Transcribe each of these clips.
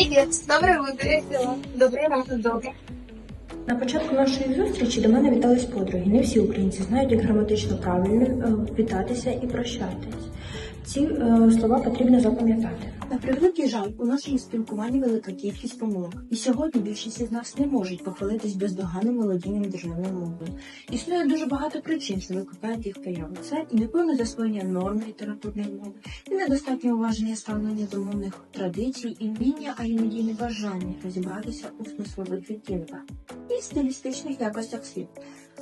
Привет, добре дела? Добрий ранок, добре. На початку нашої зустрічі до мене вітались подруги. Не всі українці знають, як граматично правильно е, вітатися і прощатись. Ці е, слова потрібно запам'ятати. На превеликий жаль, у нашому спілкуванні велика кількість помилок. І сьогодні більшість із нас не можуть похвалитись бездоганним володінням державною мовою. Існує дуже багато причин, що викликають їх появу. Це і неповне засвоєння норм літературної мови, і недостатнє уваження ставлення до мовних традицій, і вміння, а іноді небажання розібратися у смислових відтінках і стилістичних якостях слів,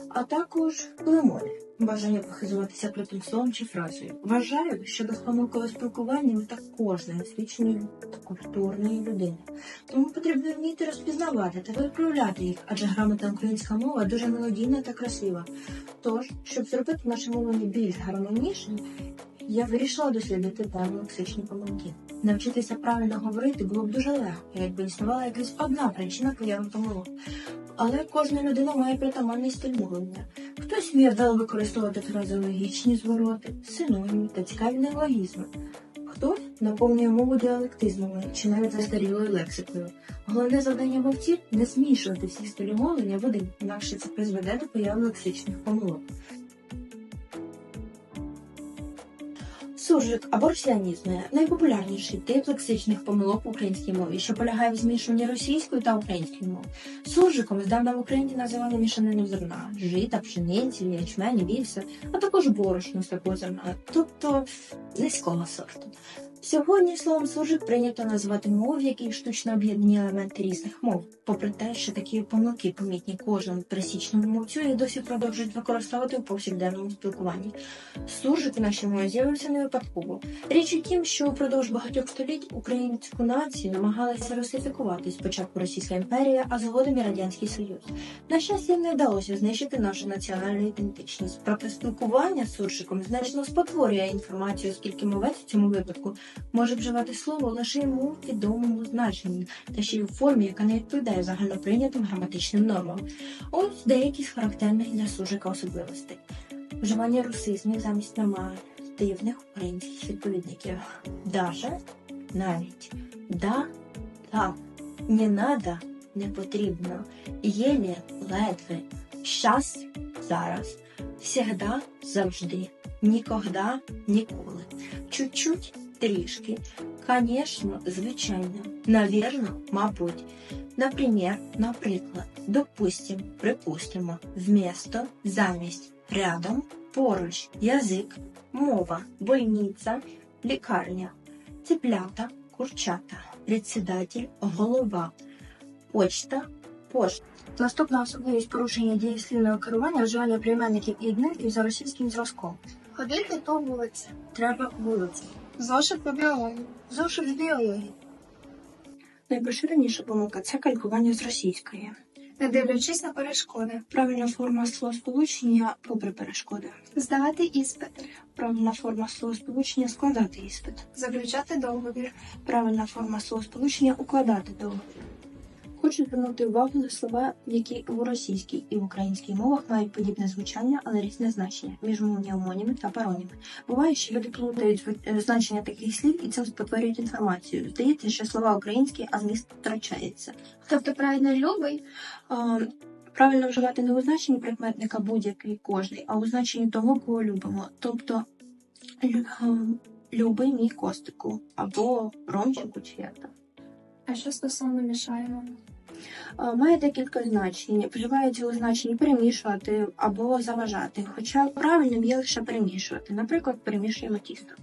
а також вимови. Бажання похизуватися словом чи фразою. Вважаю, що без помилкового спілкування ми також не освіченої та культурної людини. Тому потрібно вміти розпізнавати та виправляти їх, адже грамотна українська мова дуже мелодійна та красива. Тож, щоб зробити наше мовлення більш гармонічним, я вирішила дослідити тему лексичні помилки. Навчитися правильно говорити було б дуже легко, якби існувала якась одна причина появи помилок. Але кожна людина має притаманний стиль мовлення. Хтось вміє вдало використовувати фразеологічні звороти, синоніми та цікаві неологізми. Хтось наповнює мову діалектизмами чи навіть застарілою лексикою. Головне завдання мовців не змішувати всі стилі мовлення в один, інакше це призведе до появи лексичних помилок. Суржик або росіанізми найпопулярніший тип лексичних помилок в українській мові, що полягає в змішуванні російської та української мови. Суржиком здавна в Україні називали мішанину зерна, жита, пшениці, ячмені, вівса, а також борошно з такого зерна, тобто низького сорту. Сьогодні словом суржик прийнято називати мову, в якій штучно об'єднані елементи різних мов. Попри те, що такі помилки помітні кожному пересічному мовцю, і досі продовжують використовувати у повсякденному спілкуванні. Суржик в нашій мові з'явився не випадково. Річ у тім, що упродовж багатьох століть українську націю намагалися русифікувати спочатку Російська імперія, а згодом і Радянський Союз. На щастя, їм не вдалося знищити нашу національну ідентичність. Проте спілкування з суржиком значно спотворює інформацію, оскільки мовець в цьому випадку може вживати слово лише йому відомому значенні, та ще й у формі, яка не відповідає загальноприйнятим граматичним нормам. Ось деякі з характерних для суржика особливостей. Вживання русизмів замість нормативних українських відповідників. Даже, навіть, да, та, не надо, не потрібно, єлі, ледве, щас, зараз, всегда, завжди, нікогда, ніколи, чуть-чуть, трішки, конечно, звичайно, навірно, мабуть, наприклад, наприклад, допустим, припустимо, вмісто, замість, рядом, поруч, язик, мова, больниця, лікарня, цеплята, курчата, председатель, голова, почта, пошта. Наступна особливість порушення дієслівного керування вживання прийменників і відмінків за російським зразком. Ходити по вулиці. Треба вулиці. Зошит по біології. Зошит з біології. Найпоширеніша помилка це калькування з російської. Не дивлячись на перешкоди. Правильна форма словосполучення попри перешкоди. Здавати іспит. Правильна форма словосполучення складати іспит. Заключати договір. Правильна форма словосполучення укладати договір. Хочу звернути увагу на слова, які в російській і в українській мовах мають подібне звучання, але різне значення міжмовні омоніми та пароніми. Буває, що люди плутають е, значення таких слів і цим спотворюють інформацію. Здається, що слова українські, а зміст втрачається. Тобто правильно любий. Правильно вживати не у значенні прикметника будь-який кожний, а у значенні того, кого любимо. Тобто лю- любий мій костику або ромчику чи як там. А що стосовно мішаємо? Е, Має декілька значень. Вживається у значенні перемішувати або заважати, хоча правильним є лише перемішувати. Наприклад, перемішуємо тісто.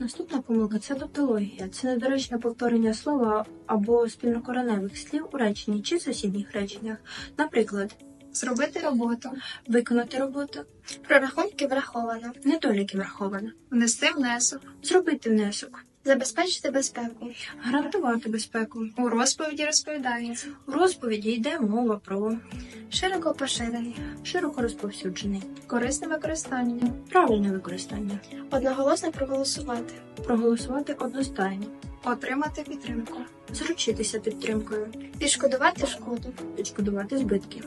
Наступна помилка це доптологія. Це недоречне повторення слова або спільнокореневих слів у реченні чи сусідніх реченнях. Наприклад, Зробити роботу. виконати роботу, Прорахунки враховано. недоліки враховано, Внести внесок. зробити внесок, Забезпечити безпеку. гарантувати безпеку. У розповіді розповідається. У розповіді йде мова про Широко поширений. широко розповсюджений, Корисне використання. правильне використання, Одноголосно проголосувати. проголосувати одностайно, Отримати підтримку. заручитися підтримкою, Відшкодувати шкоду. відшкодувати збитки.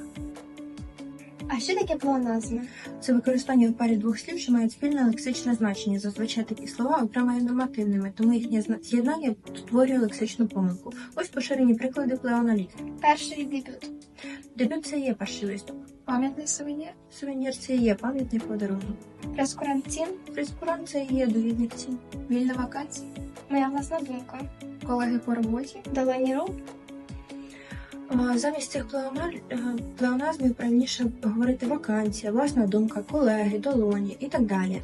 А що таке плеоназми? Це використання в парі двох слів, що мають спільне лексичне значення. Зазвичай такі слова окремо є нормативними, тому їхнє з'єднання створює лексичну помилку. Ось поширені приклади плеоналізму. Перший дебют. Дебют це є перший виступ. Пам'ятний сувенір. Сувенір це є пам'ятний подарунок. Прескурант цін. Прескурант це є довідник цін. Вільна вакансія. Моя власна думка. Колеги по роботі. Долені рук. Замість цих плеональ- е, плеоназмів правильніше говорити вакансія, власна думка, колеги, долоні і так далі.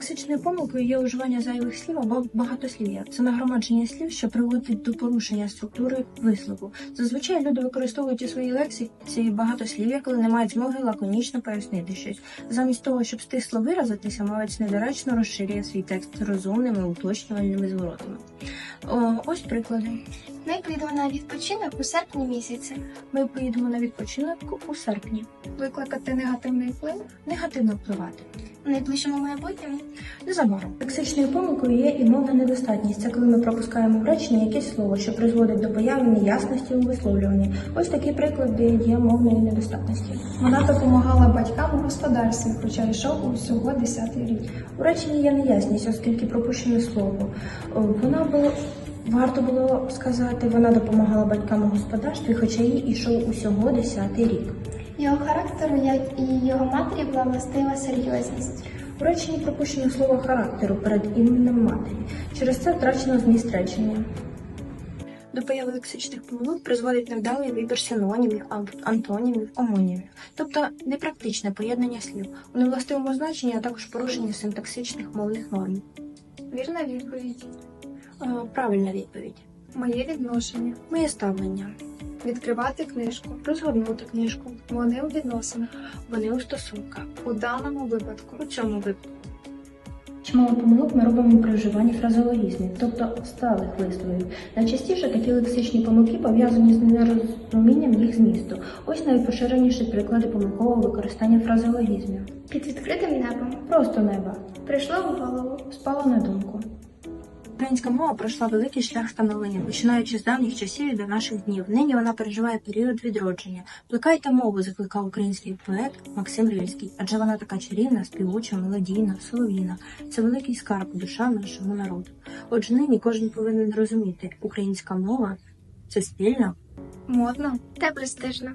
Лексичною помилкою є уживання зайвих слів або багатослів'я. Це нагромадження слів, що приводить до порушення структури вислову. Зазвичай люди використовують у своїй лексиці багатослів'я, коли не мають змоги лаконічно пояснити щось. Замість того, щоб стисло виразитися, мовець недоречно розширює свій текст розумними уточнювальними зворотами. О, ось приклади. Ми поїдемо на відпочинок у серпні місяці. Ми поїдемо на відпочинок у серпні. Викликати негативний вплив Негативно впливати. Найближчому майбутньому. Незабаром. Лексичною помилкою є і мовна недостатність. Це коли ми пропускаємо в речення якесь слово, що призводить до появи неясності у висловлюванні. Ось такі приклади є мовної недостатності. Вона допомагала батькам у господарстві, хоча йшов усього 10-й рік. У реченні є неясність, оскільки пропущене слово. Вона було варто було сказати, вона допомагала батькам у господарстві, хоча їй ішов усього 10 рік. Його характеру, як і його матері, була властива серйозність. У реченні пропущено слово характеру перед іменем матері. Через це втрачено зміст речення. До появи лексичних помилок призводить невдалий вибір синонімів, антонімів, омонімів, тобто непрактичне поєднання слів, у невластивому значенні, а також порушення синтаксичних мовних норм. Вірна відповідь. Е, Правильна відповідь. Моє відношення. Моє ставлення. Відкривати книжку. Розгорнути книжку. Вони у відносинах. Вони у стосунках. У даному випадку. У цьому випадку. Чимало помилок ми робимо при вживанні фразеологізмів, тобто сталих висловів. Найчастіше такі лексичні помилки пов'язані з нерозумінням їх змісту. Ось найпоширеніші приклади помилкового використання фразеологізмів. Під відкритим небом Просто неба. прийшло в голову. Спало на думку. Українська мова пройшла великий шлях становлення, починаючи з давніх часів і до наших днів. Нині вона переживає період відродження. Плекайте мову, закликав український поет Максим Рильський, адже вона така чарівна, співуча, мелодійна, солов'їна. Це великий скарб душа нашого народу. Отже, нині кожен повинен розуміти, українська мова це спільна Модно. Та престижно.